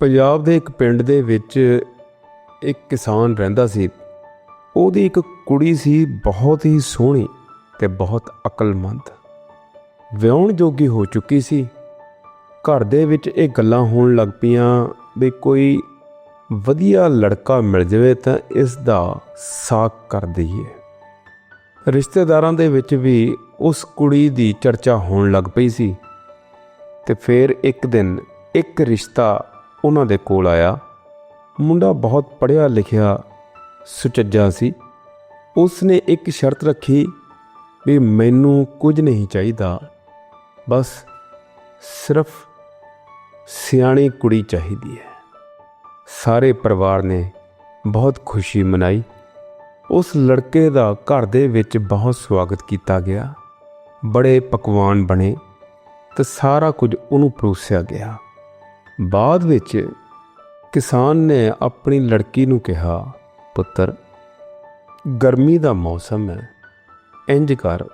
ਪੰਜਾਬ ਦੇ ਇੱਕ ਪਿੰਡ ਦੇ ਵਿੱਚ ਇੱਕ ਕਿਸਾਨ ਰਹਿੰਦਾ ਸੀ। ਉਹਦੀ ਇੱਕ ਕੁੜੀ ਸੀ ਬਹੁਤ ਹੀ ਸੋਹਣੀ ਤੇ ਬਹੁਤ ਅਕਲਮੰਦ। ਵਿਆਹਣ ਜੋਗੀ ਹੋ ਚੁੱਕੀ ਸੀ। ਘਰ ਦੇ ਵਿੱਚ ਇਹ ਗੱਲਾਂ ਹੋਣ ਲੱਗ ਪਈਆਂ ਵੀ ਕੋਈ ਵਧੀਆ ਲੜਕਾ ਮਿਲ ਜਾਵੇ ਤਾਂ ਇਸ ਦਾ ਸਾਕ ਕਰ ਦਈਏ। ਰਿਸ਼ਤੇਦਾਰਾਂ ਦੇ ਵਿੱਚ ਵੀ ਉਸ ਕੁੜੀ ਦੀ ਚਰਚਾ ਹੋਣ ਲੱਗ ਪਈ ਸੀ ਤੇ ਫਿਰ ਇੱਕ ਦਿਨ ਇੱਕ ਰਿਸ਼ਤਾ ਉਹਨਾਂ ਦੇ ਕੋਲ ਆਇਆ। ਮੁੰਡਾ ਬਹੁਤ ਪੜ੍ਹਿਆ ਲਿਖਿਆ ਸੁਚੱਜਾ ਸੀ। ਉਸ ਨੇ ਇੱਕ ਸ਼ਰਤ ਰੱਖੀ ਵੀ ਮੈਨੂੰ ਕੁਝ ਨਹੀਂ ਚਾਹੀਦਾ। ਬਸ ਸਿਰਫ ਸਿਆਣੀ ਕੁੜੀ ਚਾਹੀਦੀ ਹੈ। ਸਾਰੇ ਪਰਿਵਾਰ ਨੇ ਬਹੁਤ ਖੁਸ਼ੀ ਮਨਾਈ। ਉਸ ਲੜਕੇ ਦਾ ਘਰ ਦੇ ਵਿੱਚ ਬਹੁਤ ਸਵਾਗਤ ਕੀਤਾ ਗਿਆ। ਬੜੇ ਪਕਵਾਨ ਬਣੇ ਤੇ ਸਾਰਾ ਕੁਝ ਉਹਨੂੰ ਪਰੋਸਿਆ ਗਿਆ। ਬਾਅਦ ਵਿੱਚ ਕਿਸਾਨ ਨੇ ਆਪਣੀ ਲੜਕੀ ਨੂੰ ਕਿਹਾ, ਪੁੱਤਰ, ਗਰਮੀ ਦਾ ਮੌਸਮ ਹੈ। ਇੰਜ ਕਰ।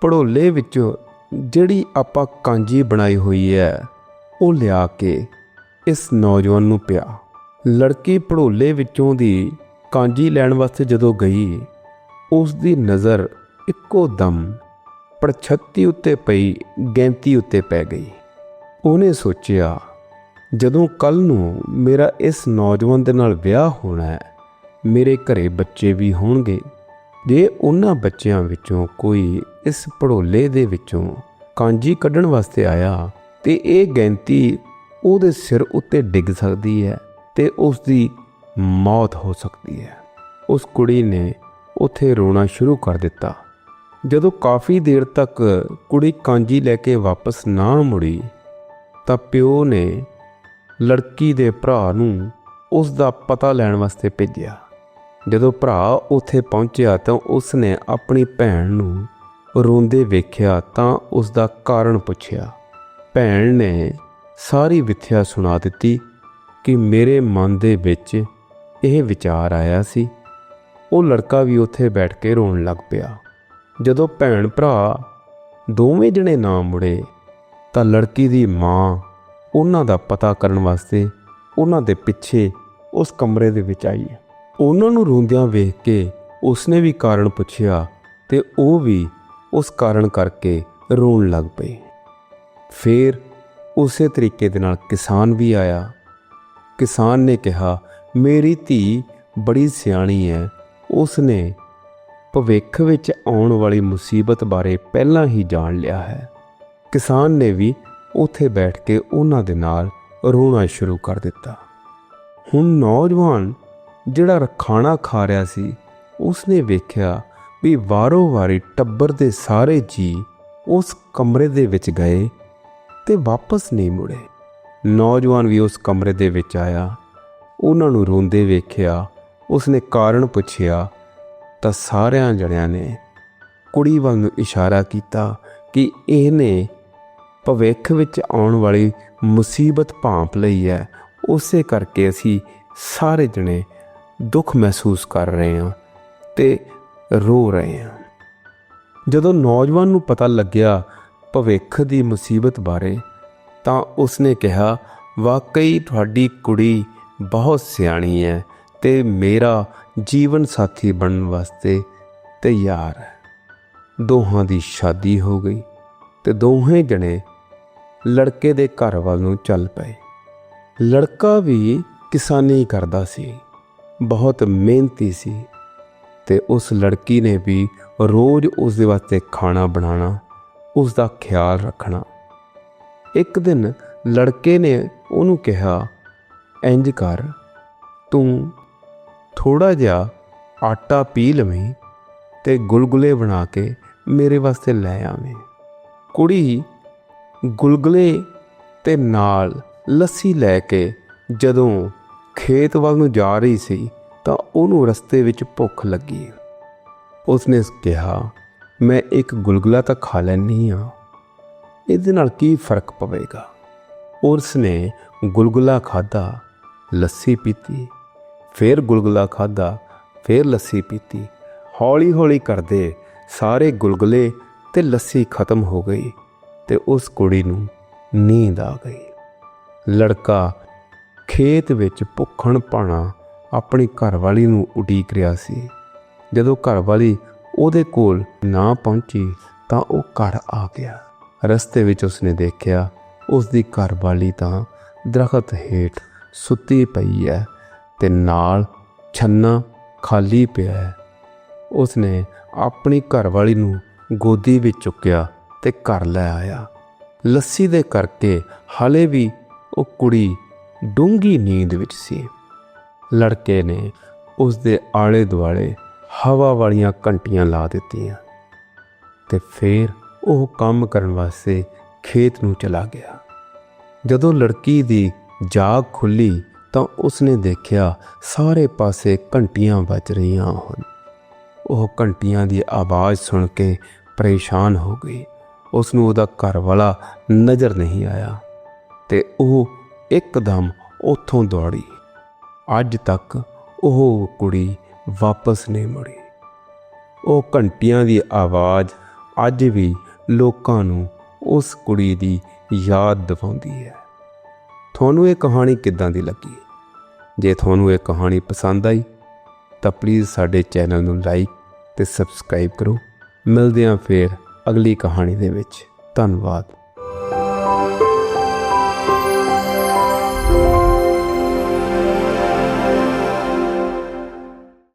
ਪੜੋਲੇ ਵਿੱਚੋਂ ਜਿਹੜੀ ਆਪਾਂ ਕਾਂਜੀ ਬਣਾਈ ਹੋਈ ਹੈ, ਉਹ ਲਿਆ ਕੇ ਇਸ ਨੌਜਵਾਨ ਨੂੰ ਪਿਆ। ਲੜਕੀ ਪੜੋਲੇ ਵਿੱਚੋਂ ਦੀ ਕਾਂਜੀ ਲੈਣ ਵਾਸਤੇ ਜਦੋਂ ਗਈ ਉਸ ਦੀ ਨਜ਼ਰ ਇੱਕੋ ਦਮ ਪਰਛੱਤੀ ਉੱਤੇ ਪਈ, ਗੈਂਤੀ ਉੱਤੇ ਪੈ ਗਈ। ਉਹਨੇ ਸੋਚਿਆ ਜਦੋਂ ਕੱਲ ਨੂੰ ਮੇਰਾ ਇਸ ਨੌਜਵਾਨ ਦੇ ਨਾਲ ਵਿਆਹ ਹੋਣਾ ਹੈ, ਮੇਰੇ ਘਰੇ ਬੱਚੇ ਵੀ ਹੋਣਗੇ, ਜੇ ਉਹਨਾਂ ਬੱਚਿਆਂ ਵਿੱਚੋਂ ਕੋਈ ਇਸ ਪੜੋਲੇ ਦੇ ਵਿੱਚੋਂ ਕਾਂਜੀ ਕੱਢਣ ਵਾਸਤੇ ਆਇਆ, ਤੇ ਇਹ ਗੈਂਤੀ ਉਹਦੇ ਸਿਰ ਉੱਤੇ ਡਿੱਗ ਸਕਦੀ ਹੈ ਤੇ ਉਸ ਦੀ ਮੌਤ ਹੋ ਸਕਦੀ ਹੈ। ਉਸ ਕੁੜੀ ਨੇ ਉੱਥੇ ਰੋਣਾ ਸ਼ੁਰੂ ਕਰ ਦਿੱਤਾ। ਜਦੋਂ ਕਾਫੀ ਦੇਰ ਤੱਕ ਕੁੜੀ ਕਾਂਜੀ ਲੈ ਕੇ ਵਾਪਸ ਨਾ ਮੁੜੀ, ਤਾਂ ਪਿਓ ਨੇ ਲੜਕੀ ਦੇ ਭਰਾ ਨੂੰ ਉਸ ਦਾ ਪਤਾ ਲੈਣ ਵਾਸਤੇ ਭੇਜਿਆ। ਜਦੋਂ ਭਰਾ ਉੱਥੇ ਪਹੁੰਚਿਆ ਤਾਂ ਉਸ ਨੇ ਆਪਣੀ ਭੈਣ ਨੂੰ ਰੋਂਦੇ ਵੇਖਿਆ ਤਾਂ ਉਸ ਦਾ ਕਾਰਨ ਪੁੱਛਿਆ। ਭੈਣ ਨੇ ਸਾਰੀ ਵਿਥਿਆ ਸੁਣਾ ਦਿੱਤੀ ਕਿ ਮੇਰੇ ਮਨ ਦੇ ਵਿੱਚ ਇਹ ਵਿਚਾਰ ਆਇਆ ਸੀ। ਉਹ ਲੜਕਾ ਵੀ ਉੱਥੇ ਬੈਠ ਕੇ ਰੋਣ ਲੱਗ ਪਿਆ। ਜਦੋਂ ਭੈਣ ਭਰਾ ਦੋਵੇਂ ਜਣੇ ਨਾ ਮੁੜੇ ਤਾਂ ਲੜਕੀ ਦੀ ਮਾਂ ਉਹਨਾਂ ਦਾ ਪਤਾ ਕਰਨ ਵਾਸਤੇ ਉਹਨਾਂ ਦੇ ਪਿੱਛੇ ਉਸ ਕਮਰੇ ਦੇ ਵਿੱਚ ਆਈ। ਉਹਨਾਂ ਨੂੰ ਰੋਂਦਿਆਂ ਵੇਖ ਕੇ ਉਸਨੇ ਵੀ ਕਾਰਨ ਪੁੱਛਿਆ ਤੇ ਉਹ ਵੀ ਉਸ ਕਾਰਨ ਕਰਕੇ ਰੋਣ ਲੱਗ ਪਈ ਫਿਰ ਉਸੇ ਤਰੀਕੇ ਦੇ ਨਾਲ ਕਿਸਾਨ ਵੀ ਆਇਆ। ਕਿਸਾਨ ਨੇ ਕਿਹਾ, ਮੇਰੀ ਧੀ ਬੜੀ ਸਿਆਣੀ ਹੈ। ਉਸ ਨੇ ਭਵਿੱਖ ਵਿੱਚ ਆਉਣ ਵਾਲੀ ਮੁਸੀਬਤ ਬਾਰੇ ਪਹਿਲਾਂ ਹੀ ਜਾਣ ਲਿਆ ਹੈ। ਕਿਸਾਨ ਨੇ ਵੀ ਉੱਥੇ ਬੈਠ ਕੇ ਉਹਨਾਂ ਦੇ ਨਾਲ ਰੋਣਾ ਸ਼ੁਰੂ ਕਰ ਦਿੱਤਾ। ਹੁਣ ਨੌਜਵਾਨ ਜਿਹੜਾ ਖਾਣਾ ਖਾ ਰਿਹਾ ਸੀ, ਉਸਨੇ ਵੇਖਿਆ ਵੀ ਵਾਰੋ-ਵਾਰੀ ਟੱਬਰ ਦੇ ਸਾਰੇ ਜੀ ਉਸ ਕਮਰੇ ਦੇ ਵਿੱਚ ਗਏ ਤੇ ਵਾਪਸ ਨਹੀਂ ਮੁੜੇ। ਨੌਜਵਾਨ ਵੀ ਉਸ ਕਮਰੇ ਦੇ ਵਿੱਚ ਆਇਆ। ਉਹਨਾਂ ਨੂੰ ਰੋਂਦੇ ਵੇਖਿਆ, ਉਸਨੇ ਕਾਰਨ ਪੁੱਛਿਆ, ਤਾਂ ਸਾਰਿਆਂ ਜਣਿਆਂ ਨੇ ਕੁੜੀ ਵੱਲ ਨੂੰ ਇਸ਼ਾਰਾ ਕੀਤਾ ਕਿ ਇਹਨੇ ਭਵਿੱਖ ਵਿੱਚ ਆਉਣ ਵਾਲੀ ਮੁਸੀਬਤ ਭਾਂਪ ਲਈ ਹੈ। ਉਸੇ ਕਰਕੇ ਅਸੀਂ ਸਾਰੇ ਜਣੇ ਦੁੱਖ ਮਹਿਸੂਸ ਕਰ ਰਹੇ ਹਾਂ ਤੇ ਰੋ ਰਹੇ ਹਾਂ। ਜਦੋਂ ਨੌਜਵਾਨ ਨੂੰ ਪਤਾ ਲੱਗਿਆ ਭਵਿੱਖ ਦੀ ਮੁਸੀਬਤ ਬਾਰੇ, ਤਾਂ ਉਸਨੇ ਕਿਹਾ, ਵਾਕਈ ਤੁਹਾਡੀ ਕੁੜੀ ਬਹੁਤ ਸਿਆਣੀ ਹੈ ਤੇ ਮੇਰਾ ਜੀਵਨ ਸਾਥੀ ਬਣਨ ਵਾਸਤੇ ਤਿਆਰ ਹੈ। ਦੋਹਾਂ ਦੀ ਸ਼ਾਦੀ ਹੋ ਗਈ ਤੇ ਦੋਹੇ ਜਣੇ ਲੜਕੇ ਦੇ ਘਰ ਵੱਲ ਨੂੰ ਚੱਲ ਪਏ। ਲੜਕਾ ਵੀ ਕਿਸਾਨੀ ਕਰਦਾ ਸੀ। ਬਹੁਤ ਮਿਹਨਤੀ ਸੀ ਤੇ ਉਸ ਲੜਕੀ ਨੇ ਵੀ ਰੋਜ਼ ਉਸ ਦੇ ਵਾਸਤੇ ਖਾਣਾ ਬਣਾਉਣਾ ਉਸ ਦਾ ਖਿਆਲ ਰੱਖਣਾ। ਇੱਕ ਦਿਨ ਲੜਕੇ ਨੇ ਉਹਨੂੰ ਕਿਹਾ, ਇੰਜ ਕਰ, ਤੂੰ ਥੋੜਾ ਜਿਹਾ ਆਟਾ ਪੀ ਲਵੇਂ ਤੇ ਗੁਲਗੁਲੇ ਬਣਾ ਕੇ ਮੇਰੇ ਵਾਸਤੇ ਲੈ ਆਵੇਂ। ਕੁੜੀ ਗੁਲਗੁਲੇ ਤੇ ਨਾਲ ਲੱਸੀ ਲੈ ਕੇ ਜਦੋਂ ਖੇਤ ਵੱਲ ਨੂੰ ਜਾ ਰਹੀ ਸੀ ਤਾਂ ਉਹਨੂੰ ਰਸਤੇ ਵਿੱਚ ਭੁੱਖ ਲੱਗੀ। ਉਸਨੇ ਕਿਹਾ, ਮੈਂ ਇੱਕ ਗੁਲਗੁਲਾ ਤਾਂ ਖਾ ਲੈਣੀ ਆ ਇਹਦੇ ਨਾਲ ਕੀ ਫ਼ਰਕ ਪਵੇਗਾ? ਉਸ ਨੇ ਗੁਲਗੁਲਾ ਖਾਦਾ ਲੱਸੀ ਪੀਤੀ, ਫਿਰ ਗੁਲਗੁਲਾ ਖਾਦਾ ਫਿਰ ਲੱਸੀ ਪੀਤੀ। ਹੌਲੀ ਹੌਲੀ ਕਰਦੇ ਸਾਰੇ ਗੁਲਗੁਲੇ ਤੇ ਲੱਸੀ ਖਤਮ ਹੋ ਗਈ। ਤੇ ਉਸ ਕੁੜੀ ਨੂੰ ਨੀਂਦ ਆ ਗਈ। ਲੜਕਾ ਖੇਤ ਵਿੱਚ ਭੁੱਖਣ ਭਾਣਾ ਆਪਣੀ ਘਰਵਾਲੀ ਨੂੰ ਉਡੀਕ ਰਿਹਾ ਸੀ। ਜਦੋਂ ਘਰਵਾਲੀ ਉਹਦੇ ਕੋਲ ਨਾ ਪਹੁੰਚੀ ਤਾਂ ਉਹ ਘਰ ਆ ਗਿਆ। ਰਸਤੇ ਵਿੱਚ ਉਸਨੇ ਦੇਖਿਆ ਉਸ ਦੀ ਘਰਵਾਲੀ ਤਾਂ ਦਰਖਤ ਹੇਠ ਸੁੱਤੀ ਪਈ ਹੈ ਤੇ ਨਾਲ ਛੰਨਾ ਖਾਲੀ ਪਿਆ ਹੈ। ਉਸਨੇ ਆਪਣੀ ਘਰਵਾਲੀ ਨੂੰ ਗੋਦੀ ਵਿੱਚ ਚੁੱਕਿਆ ਤੇ ਘਰ ਲੈ ਆਇਆ। ਲੱਸੀ ਦੇ ਕਰਕੇ ਹਾਲੇ ਵੀ ਉਹ ਕੁੜੀ ਡੂੰਗੀ ਨੀਂਦ ਵਿੱਚ ਸੀ। ਲੜਕੇ ਨੇ ਉਸ ਦੇ ਆਲੇ ਦੁਆਲੇ ਹਵਾ ਵਾਲੀਆਂ ਘੰਟੀਆਂ ਲਾ ਦਿੱਤੀਆਂ ਤੇ ਫਿਰ ਉਹ ਕੰਮ ਕਰਨ ਵਾਸਤੇ ਖੇਤ ਨੂੰ ਚਲਾ ਗਿਆ। ਜਦੋਂ ਲੜਕੀ ਦੀ ਜਾਗ ਖੁੱਲੀ ਤਾਂ ਉਸਨੇ ਦੇਖਿਆ ਸਾਰੇ ਪਾਸੇ ਘੰਟੀਆਂ ਵੱਜ ਰਹੀਆਂ ਹਨ ਉਹ ਘੰਟੀਆਂ ਦੀ ਆਵਾਜ਼ ਸੁਣ ਕੇ ਪਰੇਸ਼ਾਨ ਹੋ ਗਈ। ਉਸ ਨੂੰ ਉਹਦਾ ਘਰ ਵਾਲਾ ਨਜ਼ਰ ਨਹੀਂ ਆਇਆ ਤੇ ਉਹ ਇੱਕਦਮ ਉੱਥੋਂ ਦੌੜੀ। ਅੱਜ ਤੱਕ ਉਹ ਕੁੜੀ ਵਾਪਸ ਨਹੀਂ ਮੁੜੀ। ਉਹ ਘੰਟੀਆਂ ਦੀ ਆਵਾਜ਼ ਅੱਜ ਵੀ ਲੋਕਾਂ ਨੂੰ ਉਸ ਕੁੜੀ ਦੀ ਯਾਦ ਦਿਵਾਉਂਦੀ ਹੈ। ਤੁਹਾਨੂੰ ਇਹ ਕਹਾਣੀ ਕਿੱਦਾਂ ਦੀ ਲੱਗੀ? ਜੇ ਤੁਹਾਨੂੰ ਇਹ ਕਹਾਣੀ ਪਸੰਦ ਆਈ, ਤਾਂ ਪਲੀਜ਼ ਸਾਡੇ ਚੈਨਲ ਨੂੰ ਲਾਈਕ ਤੇ ਸਬਸਕ੍ਰਾਈਬ ਕਰੋ। ਮਿਲਦੇ ਹਾਂ ਫੇਰ ਅਗਲੀ ਕਹਾਣੀ ਦੇ ਵਿੱਚ। ਧੰਨਵਾਦ।